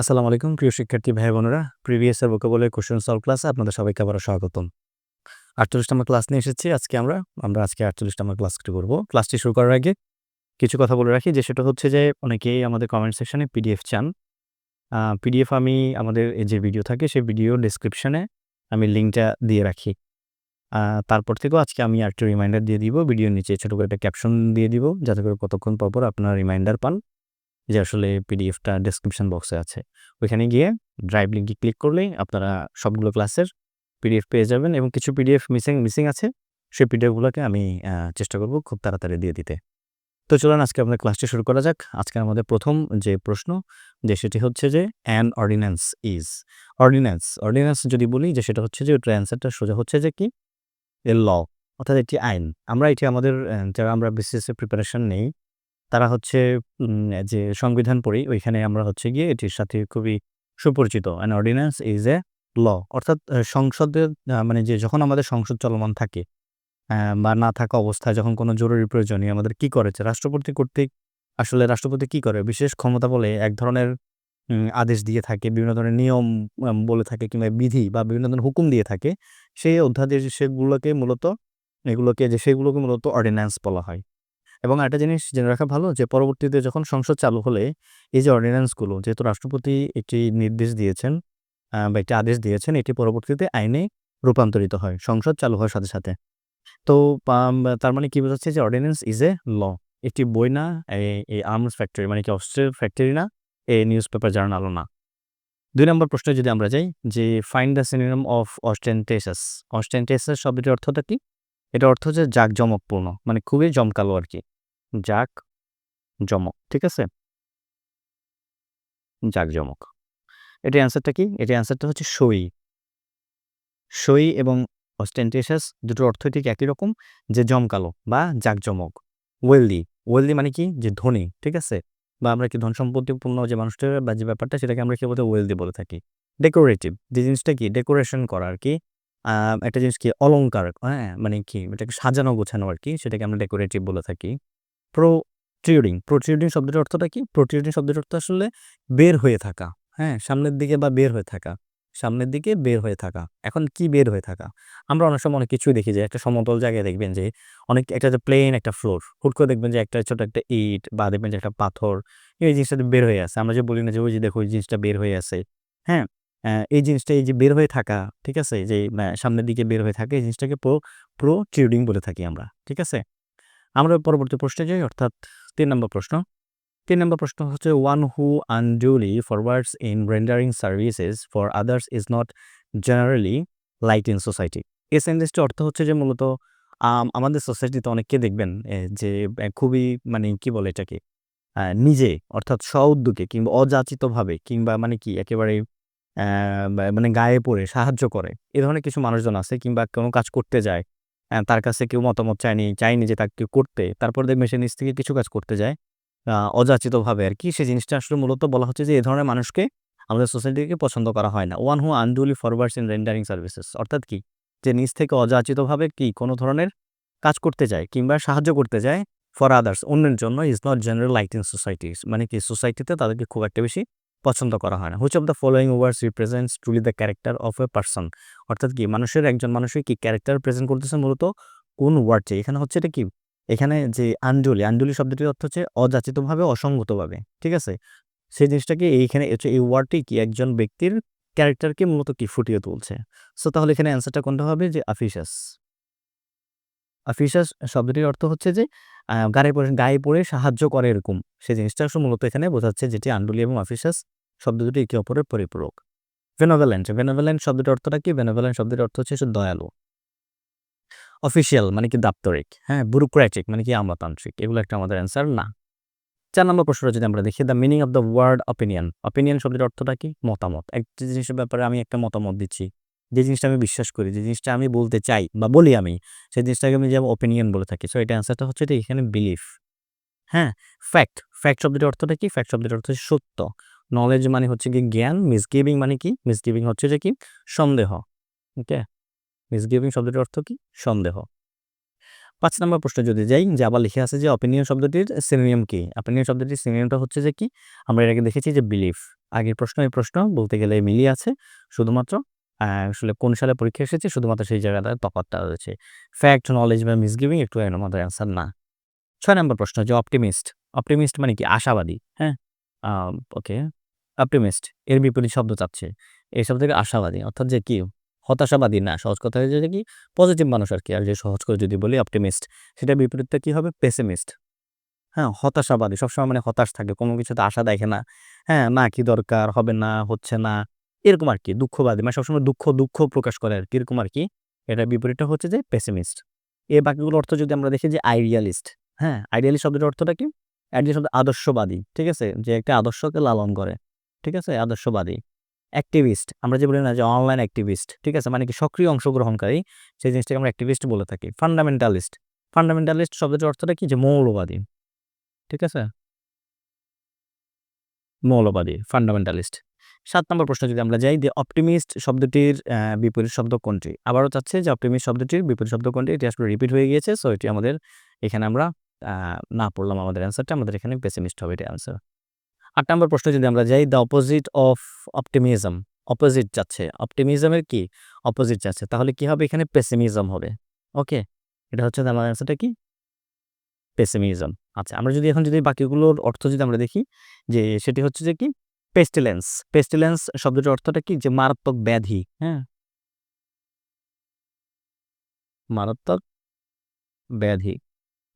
আসসালামু আলাইকুম, প্রিয় শিক্ষার্থী ভাই বোনেরা প্রিভিয়াস এর ভোকাবুলারি কোশ্চেন সলভ ক্লাসে আপনাদের সবাইকে আবারও স্বাগতম। আটচল্লিশ নম্বর ক্লাস নিয়ে এসেছি। আজকে আমরা আমরা আজকে আটচল্লিশ নম্বর ক্লাসটি করব। ক্লাসটি শুরু করার আগে কিছু কথা বলে রাখি, যে সেটা হচ্ছে যে অনেকেই আমাদের কমেন্ট সেকশনে পিডিএফ চান। পিডিএফ আমি আমাদের এই যে ভিডিও থাকে, সেই ভিডিও ডিসক্রিপশনে আমি লিঙ্কটা দিয়ে রাখি। তারপর থেকেও আজকে আমি আরেকটা রিমাইন্ডার দিয়ে দিব। ভিডিওর নিচে ছোটো করে একটা ক্যাপশন দিয়ে দিব, যাতে করে কতক্ষণ পর পর আপনারা রিমাইন্ডার পান। যে আসলে পিডিএফটা ডেসক্রিপশন বক্সে আছে। ওইখানে গিয়ে ড্রাইভ লিঙ্কে ক্লিক করলেই আপনারা সবগুলো ক্লাসের পিডিএফ পেয়ে যাবেন এবং কিছু পিডিএফ মিসিং মিসিং আছে, সেই পিডিএফগুলোকে আমি চেষ্টা করব খুব তাড়াতাড়ি দিয়ে দিতে। তো চলুন আজকে আমাদের ক্লাসটি শুরু করা যাক। আজকে আমাদের প্রথম যে প্রশ্ন, যে সেটি হচ্ছে যে an ordinance is ordinance ordinance যদি বলি যে সেটা হচ্ছে যে ওটার অ্যান্সারটা সোজা হচ্ছে যে কি? এ ল অর্থাৎ একটি আইন। আমরা এটি আমাদের যারা আমরা বিসিএস এর প্রিপারেশন নেই তারা হচ্ছে যে সংবিধান পড়ি, ওইখানে আমরা হচ্ছে গিয়ে এটির সাথে খুবই সুপরিচিত। An ordinance is a law অর্থাৎ সংসদের মানে যে যখন আমাদের সংসদ চলমান থাকে বা না থাকা অবস্থায় যখন কোনো জরুরি প্রয়োজনীয়, আমাদের কি করেছে রাষ্ট্রপতি কর্তৃক আসলে রাষ্ট্রপতি কি করে? বিশেষ ক্ষমতা বলে এক ধরনের আদেশ দিয়ে থাকে, বিভিন্ন ধরনের নিয়ম বলে থাকে কিংবা বিধি বা বিভিন্ন ধরনের হুকুম দিয়ে থাকে, সেই অধ্যাদেশ সেগুলোকে মূলত, এগুলোকে যে সেগুলোকে মূলত অর্ডিন্যান্স বলা হয়। এবং একটা জিনিস জেনে রাখা ভালো যে, পরবর্তীতে যখন সংসদ চালু হলে এই যে অর্ডিন্যান্সগুলো যেহেতু রাষ্ট্রপতি একটি নির্দেশ দিয়েছেন বা একটি আদেশ দিয়েছেন, এটি পরবর্তীতে আইনে রূপান্তরিত হয়, সংসদ চালু হওয়ার সাথে সাথে। তো তার মানে কি বোঝাচ্ছে যে অর্ডিন্যান্স ইজ এ ল একটি বই না এই- আর্মস ফ্যাক্টরি মানে কি অস্ত্রের ফ্যাক্টরি না এই নিউজ পেপার জার্নালও না। দুই নম্বর প্রশ্নে যদি আমরা যাই, যে find the synonym of ostentatious ostentatious শব্দটির অর্থটা কি? এটা অর্থ হচ্ছে জাঁকজমকপূর্ণ মানে খুবই জমকালো আর কি। জাক জমক, ঠিক আছে? জাকজমক এটি অ্যান্সারটা কি? এটি অ্যান্সারটা হচ্ছে সই। সই এবং অস্টেন্টেশাস দুটোর অর্থ ঠিক একই রকম, যে জমকালো বা জাকজমক ওয়েলদি। ওয়েলদি মানে কি? যে ধনী, ঠিক আছে? বা আমরা কি ধন সম্পত্তিপূর্ণ যে মানুষটার বা যে ব্যাপারটা, সেটাকে আমরা কি বলতে ওয়েলদি বলে থাকি। ডেকোরেটিভ যে জিনিসটা কি? ডেকোরেশন করা আর কি। একটা জিনিস কি? অলঙ্কার হ্যাঁ? মানে কি? এটাকে সাজানো, গোছানো আর কি, সেটাকে আমরা ডেকোরেটিভ বলে থাকি। প্রোট্রিউডিং প্রোট্রিউডিং শব্দের অর্থটা কি? প্রোট্রিউডিং শব্দটির অর্থ আসলে বের হয়ে থাকা। হ্যাঁ সামনের দিকে বা বের হয়ে থাকা। সামনের দিকে বের হয়ে থাকা। এখন কি বের হয়ে থাকা? আমরা অনেক সময় অনেক কিছুই দেখি যে একটা সমতল জায়গায় দেখবেন যে অনেক একটা যে প্লেন একটা ফ্লোর হুট করে দেখবেন যে একটা ছোট একটা ইট বা দেখবেন যে একটা পাথর, এই জিনিসটা বের হয়ে আছে আমরা যে বলি না যে ওই যে দেখো ওই জিনিসটা বের হয়ে আছে হ্যাঁ এই জিনিসটা এই যে বের হয়ে থাকা, ঠিক আছে? যে সামনের দিকে বের হয়ে থাকে, এই জিনিসটাকে প্রো প্রো প্রোট্রিউডিং বলে থাকি আমরা, ঠিক আছে? আমরা পরবর্তী প্রশ্নে যাই, অর্থাৎ তিন নম্বর প্রশ্ন। তিন নম্বর প্রশ্ন হচ্ছে one who unduly forwards in rendering services for others is not generally liked in society এই সেন্টেন্সটির অর্থ হচ্ছে যে, মূলত আমাদের সোসাইটিতে অনেককে দেখবেন যে খুবই মানে কি বলে এটাকে? নিজে, অর্থাৎ স্ব উদ্যোগে কিংবা অযাচিতভাবে কিংবা মানে কি, একেবারে মানে গায়ে পড়ে, সাহায্য করে। এ ধরনের কিছু মানুষজন আছে কিংবা কোনো কাজ করতে যায় তার কাছে কেউ মতামত চায়নি চায়নি যে তাকে কেউ করতে। তারপর দেখবে সে নিজ থেকে কিছু কাজ করতে যায়। অযাচিতভাবে আর কি। সেই জিনিসটা আসলে মূলত বলা হচ্ছে যে এই ধরনের মানুষকে আমাদের সোসাইটিকে পছন্দ করা হয় না। One who unduly forwards in rendering services. অর্থাৎ কি? যে নিজ থেকে অযাচিতভাবে কি কোনো ধরনের কাজ করতে যায় কিংবা সাহায্য করতে যায় ফর আদার্স। অন্যের জন্য is not general liked in society মানে কি? সোসাইটিতে তাদেরকে খুব একটা বেশি পছন্দ করা হয় না। Which of the following words represents truly the character of a person অর্থাৎ কি, মানুষের একজন মানুষের কি ক্যারেক্টার প্রেজেন্ট করতেছে মূলত কোন ওয়ার্ডটি এখানে হচ্ছে এটা কি, এখানে যে আঞ্জলি আঞ্জলি শব্দটির অর্থ হচ্ছে অযাচিতভাবে, অসঙ্গতভাবে, ঠিক আছে? সেই জিনিসটাকে এইখানে এই ওয়ার্ডটি কি একজন ব্যক্তির ক্যারেক্টারকে মূলত কি ফুটিয়ে তুলছে? সো তাহলে এখানে অ্যান্সারটা কোনটা হবে? যে আফিসাস আফিসাস শব্দটির অর্থ হচ্ছে যে গায়ে পড়ে গায়ে পড়ে সাহায্য করে এরকম। সেই জিনিসটা মূলত এখানে বোঝাচ্ছে যেটি আন্ডুলি এবং আফিসাস শব্দ দুটি একে অপরের পরিপূরক। ভেনোভেলেন্ট ভেনোভেলেন্ট শব্দটির অর্থটা কি? ভেনোভেলেন্ট শব্দটির অর্থ হচ্ছে দয়ালু। অফিসিয়াল মানে কি দাপ্তরিক? হ্যাঁ ব্যুরোক্র্যাটিক মানে কি আমলাতান্ত্রিক? এগুলো একটা আমাদের অ্যান্সার না? চার নম্বর প্রশ্নটা যদি আমরা দেখি the meaning of the word opinion opinion শব্দের অর্থটা কি? মতামত। একটা জিনিসের ব্যাপারে আমি একটা মতামত দিচ্ছি, যে জিনিসটা আমি বিশ্বাস করি, যে জিনিসটা আমি বলতে চাই বা বলি আমি, সেই জিনিসটাকে আমি যেমন অপিনিয়ন বলে থাকি। সো এটা অ্যান্সারটা হচ্ছে এটা এখানে বিলিফ হ্যাঁ ফ্যাক্ট ফ্যাক্ট শব্দের অর্থটা কি? ফ্যাক্ট শব্দের অর্থ হচ্ছে সত্য। নলেজ মানে হচ্ছে কি জ্ঞান মিসগিভিং মানে কি? মিসগিভিং হচ্ছে যে কি? সন্দেহ ওকে মিসগিভিং শব্দটির অর্থ কি? সন্দেহ। পাঁচ নম্বর প্রশ্ন যদি যাই, যে আবার লিখে আছে যে অপিনিয়ন শব্দটির সিনোনিয়াম কি? অপিনিয়ন শব্দটির সিনোনিয়ামটা হচ্ছে যে কি? আমরা এর আগে দেখেছি যে বিলিফ আগের প্রশ্ন, এই প্রশ্ন বলতে গেলে মিলিয়ে আছে শুধুমাত্র আসলে কোন সালে পরীক্ষা এসেছে? শুধুমাত্র সেই জায়গাটা তফাৎটা রয়েছে। ফ্যাক্ট নলেজ বা মিসগিভিং একটু এর মধ্যে অ্যান্সার না। ছয় নম্বর প্রশ্ন যে অপটিমিস্ট অপটিমিস্ট মানে কি? আশাবাদী হ্যাঁ? ওকে অপটিমিস্ট এর বিপরীত শব্দ চাচ্ছে। এই শব্দ থেকে আশাবাদী, অর্থাৎ যে কি? হতাশাবাদী, না, সহজ কথা হয়ে যে কি? পজিটিভ মানুষ আর কি, আর যে সহজ করে যদি বলি অপটিমিস্ট সেটা বিপরীতটা কি হবে? পেসিমিস্ট হ্যাঁ হতাশাবাদী, সবসময় মানে হতাশ থাকে, কোনো কিছুতে আশা দেখে না। হ্যাঁ না, কি দরকার, হবে না, হচ্ছে না, এরকম আর কি, দুঃখবাদী মানে সবসময় দুঃখ দুঃখ প্রকাশ করে আর কি, এরকম আর কি। এটা বিপরীতটা হচ্ছে যে পেসিমিস্ট এ বাক্যগুলোর অর্থ যদি আমরা দেখি যে আইডিয়ালিস্ট হ্যাঁ আইডিয়ালিস্ট শব্দটার অর্থটা কি? আইডিয়াল শব্দ আদর্শবাদী, ঠিক আছে? যে একটা আদর্শকে লালন করে, ঠিক আছে? আদর্শবাদী। অ্যাক্টিভিস্ট, আমরা যে বলি না যে অনলাইন অ্যাক্টিভিস্ট, ঠিক আছে? মানে কি সক্রিয় অংশগ্রহণকারী, সেই জিনিসটাকে আমরা অ্যাক্টিভিস্ট বলে থাকি। ফান্ডামেন্টালিস্ট ফান্ডামেন্টালিস্ট শব্দটির অর্থটা কি? যে মৌলবাদী, ঠিক আছে? মৌলবাদী, ফান্ডামেন্টালিস্ট। সাত নম্বর প্রশ্ন যদি আমরা যাই, যে অপটিমিস্ট শব্দটির বিপরীত শব্দ কোনটি? আবারও চাচ্ছে যে অপটিমিস্ট শব্দটির বিপরীত শব্দ কোনটি? এটি আসলে রিপিট হয়ে গিয়েছে, সো এটি আমাদের, এখানে আমরা না পড়লাম আমাদের অ্যান্সারটা আমাদের এখানে পেসিমিস্ট হবে এটা অ্যান্সার আট নম্বর প্রশ্ন, যদি আমরা যাই the opposite of optimism opposite যাচ্ছে। অপটিমিজমের কি? অপোজিট যাচ্ছে। তাহলে কি হবে? এখানে পেসিমিজম হবে। ওকে এটা হচ্ছে আমার অ্যান্সারটা কি? পেসিমিজম আচ্ছা আমরা যদি এখন যদি বাকিগুলোর অর্থ যদি আমরা দেখি, যে সেটি হচ্ছে যে কি? পেস্টিলেন্স পেস্টিলেন্স শব্দটির অর্থটা কি? যে মারাত্মক ব্যাধি হ্যাঁ? মারাত্মক ব্যাধি।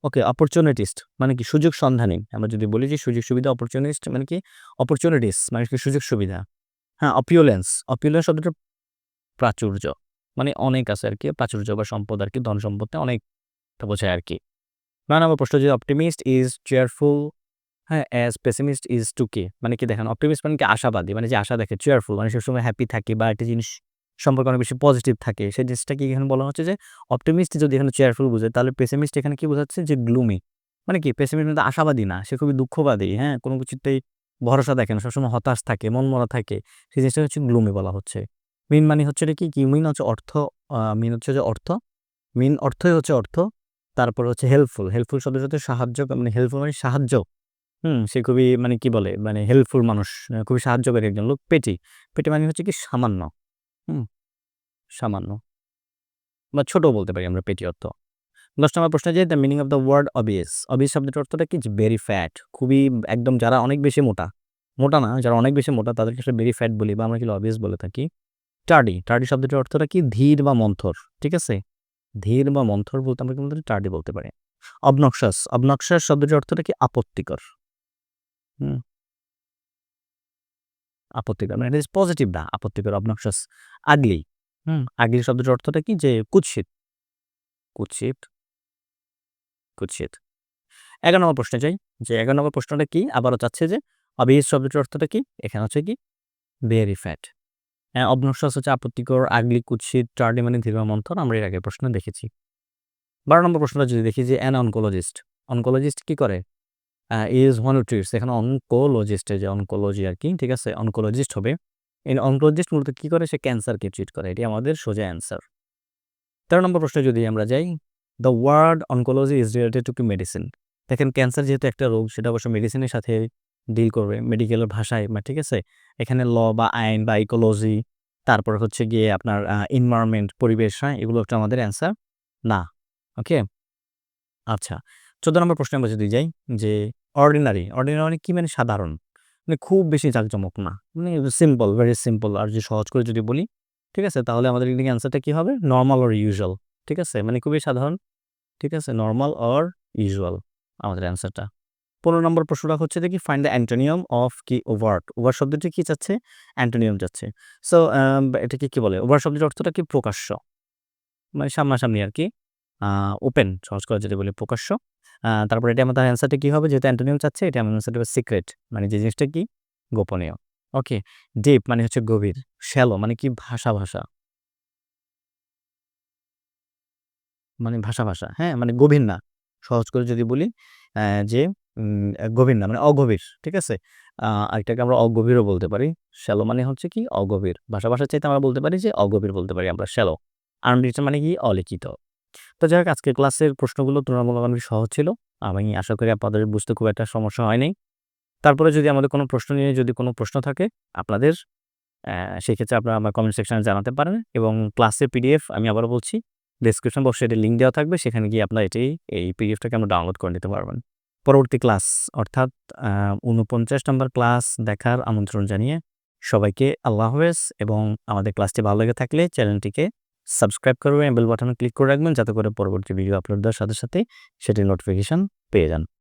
ওকে অপরচুনিটিস্ট মানে কি সুযোগ সন্ধানী। আমরা যদি বলি যে সুযোগ সুবিধা অপরচুনিস্ট মানে কি অপরচুনিটিস মানে কি সুযোগ সুবিধা। হ্যাঁ অপিউলেন্স অপিউলেন্স শব্দটা প্রাচুর্য মানে অনেক আছে আর কি, প্রাচুর্য বা সম্পদ আর কি, ধন সম্পদটা অনেকটা বোঝায় আর কি। না নম্বর প্রশ্ন যে অপটিমিস্ট ইজ চেয়ারফুল হ্যাঁ অ্যাজ পেসিমিস্ট ইজ টু কে মানে কি দেখেন অপটিমিস্ট মানে কি আশাবাদী মানে যে আশা দেখে চেয়ারফুল মানে সবসময় হ্যাপি থাকে বা একটা জিনিস সম্পর্কে অনেক বেশি পজিটিভ থাকে। সেই জিনিসটাকে এখানে বলা হচ্ছে যে অপটিমিস্ট যদি এখানে চেয়ারফুল বুঝে, তাহলে পেসেমিস্ট এখানে কি বোঝাচ্ছে যে গ্লুমি মানে কি? পেসেমিস্ট মানে আশাবাদী না, সে খুবই দুঃখবাদী হ্যাঁ? কোনো কিছুতেই ভরসা দেখে না, সবসময় হতাশ থাকে, মন মরা থাকে। সেই জিনিসটা হচ্ছে গ্লুমি বলা হচ্ছে। মিন মানে হচ্ছে কি? কি মিন হচ্ছে অর্থ? মিন হচ্ছে যে অর্থ। মিন অর্থই হচ্ছে অর্থ, তারপর হচ্ছে হেল্পফুল হেল্পফুল শব্দের সাথে সাহায্য মানে হেল্পফুল মানে সাহায্য। হুম, সে খুবই মানে কি বলে? মানে হেল্পফুল মানুষ, খুবই সাহায্যকারী একজন লোক, পেটি। পেটি মানে হচ্ছে কি সামান্য। হুম, সামান্য। বা ছোট বলতে পারি আমরা পেটি অর্থ। দশ নম্বর প্রশ্ন যে the meaning of the word obvious obvious শব্দটির অর্থটা কি? ভেরি ফ্যাট খুবই একদম যারা অনেক বেশি মোটা মোটা না, যারা অনেক বেশি মোটা, তাদেরকে আসলে ভেরি ফ্যাট বলি বা আমরা কি অবিয়াস বলে থাকি। টার্ডি টার্ডি শব্দটির অর্থটা কি? ধীর বা মন্থর, ঠিক আছে? ধীর বা মন্থর বলতে আমরা কিন্তু টার্ডি বলতে পারি। অবনক্সাস অবনক্সাস শব্দটির অর্থটা কি? আপত্তিকর। হুম আপত্তিকর মানে এটা পজিটিভ না আপত্তিকর অবনক্সাস আগলি হুম আগলি শব্দটির অর্থটা কি? যে কুৎসিত। কুৎসিত। কুৎসিত। এগারো নম্বর প্রশ্নে যাই। যে এগারো নম্বর প্রশ্নটা কি? আবারও চাচ্ছে যে অবিহিত শব্দটির অর্থটা কি? এখানে হচ্ছে কি? ভেরি ফ্যাট হ্যাঁ অবনশ্বাস হচ্ছে আপত্তিকর আগলি কুৎসিত টার্ডি মানে ধীর মন্থর আমরা এর আগে প্রশ্ন দেখেছি। বারো নম্বর প্রশ্নটা যদি দেখি যে অ্যান অনকোলজিস্ট অনকোলজিস্ট কি করে? ইজ ওয়ান অফ ট্রিটস এখানে অনকোলজিস্টে যে অনকোলজি আর কি, ঠিক আছে? অনকোলজিস্ট হবে। এই অনকোলজিস্ট মূলত কী করে? সে ক্যান্সারকে ট্রিট করে। এটি আমাদের সোজা অ্যান্সার তেরো নম্বর প্রশ্নে যদি আমরা যাই the word oncology is related to কি মেডিসিন দেখেন ক্যান্সার যেহেতু একটা রোগ, সেটা অবশ্য মেডিসিনের সাথে ডিল করবে। মেডিকেলের ভাষায় ঠিক আছে? এখানে ল বা আইন বা ইকোলজি তারপর হচ্ছে গিয়ে আপনার এনভায়রনমেন্ট পরিবেশ হ্যাঁ? এগুলো একটা আমাদের অ্যান্সার না। ওকে আচ্ছা। চোদ্দ নম্বর প্রশ্নে আমরা যদি যাই, যে অর্ডিনারি অর্ডিনারি মানে কি মানে সাধারণ? মানে খুব বেশি জাঁকজমক না। মানে সিম্পল ভেরি সিম্পল আর যে সহজ করে যদি বলি, ঠিক আছে? তাহলে আমাদের এখানে অ্যান্সারটা কী হবে? নর্মাল অর ইউজুয়াল ঠিক আছে? মানে খুবই সাধারণ, ঠিক আছে? নর্মাল অর ইউজুয়াল আমাদের অ্যান্সারটা পনেরো নম্বর প্রশ্নটা হচ্ছে দেখি ফাইন্ড দ্য অ্যান্টোনিয়াম অফ কি? ওভার্ট। ওভার শব্দটি কি চাচ্ছে? অ্যান্টোনিয়াম চাচ্ছে। সো এটাকে কি বলে? ওভার শব্দের অর্থটা কি? প্রকাশ্য। মানে সামনাসামনি আর কি ওপেন সহজ করে যেটা বলি, প্রকাশ্য। তারপর এটা আমাদের অ্যান্সারটা কী হবে? যেহেতু অ্যান্টোনিয়াম চাচ্ছে, এটা আমার অ্যান্সারটা হবে সিক্রেট মানে যে জিনিসটা কি? গোপনীয়। ওকে ডিপ মানে হচ্ছে গভীর শ্যালো মানে কি? ভাষা ভাষা। মানে ভাষা ভাষা হ্যাঁ? মানে গভীর না। সহজ করে যদি বলি যে গভীর না মানে অগভীর, ঠিক আছে? আরেকটাকে আমরা অগভীরও বলতে পারি। শ্যালো মানে হচ্ছে কি? অগভীর। ভাষা, ভাষার চাইতে আমরা বলতে পারি যে, অগভীর বলতে পারি আমরা শ্যালো আনরিটেন মানে কি? অলিখিত। তো যাই হোক, আজকের ক্লাসের প্রশ্নগুলো তুলনামূলক অনেক সহজ ছিল। আমি আশা করি আপনাদের বুঝতে খুব একটা সমস্যা হয়নি। তারপরে যদি আমাদের কোনো প্রশ্ন নিয়ে যদি কোনো প্রশ্ন থাকে আপনাদের সেক্ষেত্রে আপনারা আমার কমেন্ট সেকশনে জানাতে পারেন এবং ক্লাসের পিডিএফ আমি আবারও বলছি ডিসক্রিপশন বক্সে এটি লিঙ্ক দেওয়া থাকবে, সেখানে গিয়ে আপনারা এটি, এই পিডিএফটাকে আমরা ডাউনলোড করে নিতে পারবেন। পরবর্তী ক্লাস, অর্থাৎ উনপঞ্চাশ নম্বর ক্লাস দেখার আমন্ত্রণ জানিয়ে সবাইকে আল্লাহ হাফেজ এবং আমাদের ক্লাসটি ভালো লেগে থাকলে চ্যানেলটিকে সাবস্ক্রাইব করবেন, বেল বাটনে ক্লিক করে রাখবেন, যাতে করে পরবর্তী ভিডিও আপলোড দেওয়ার সাথে সাথে সেটির নোটিফিকেশান পেয়ে যান।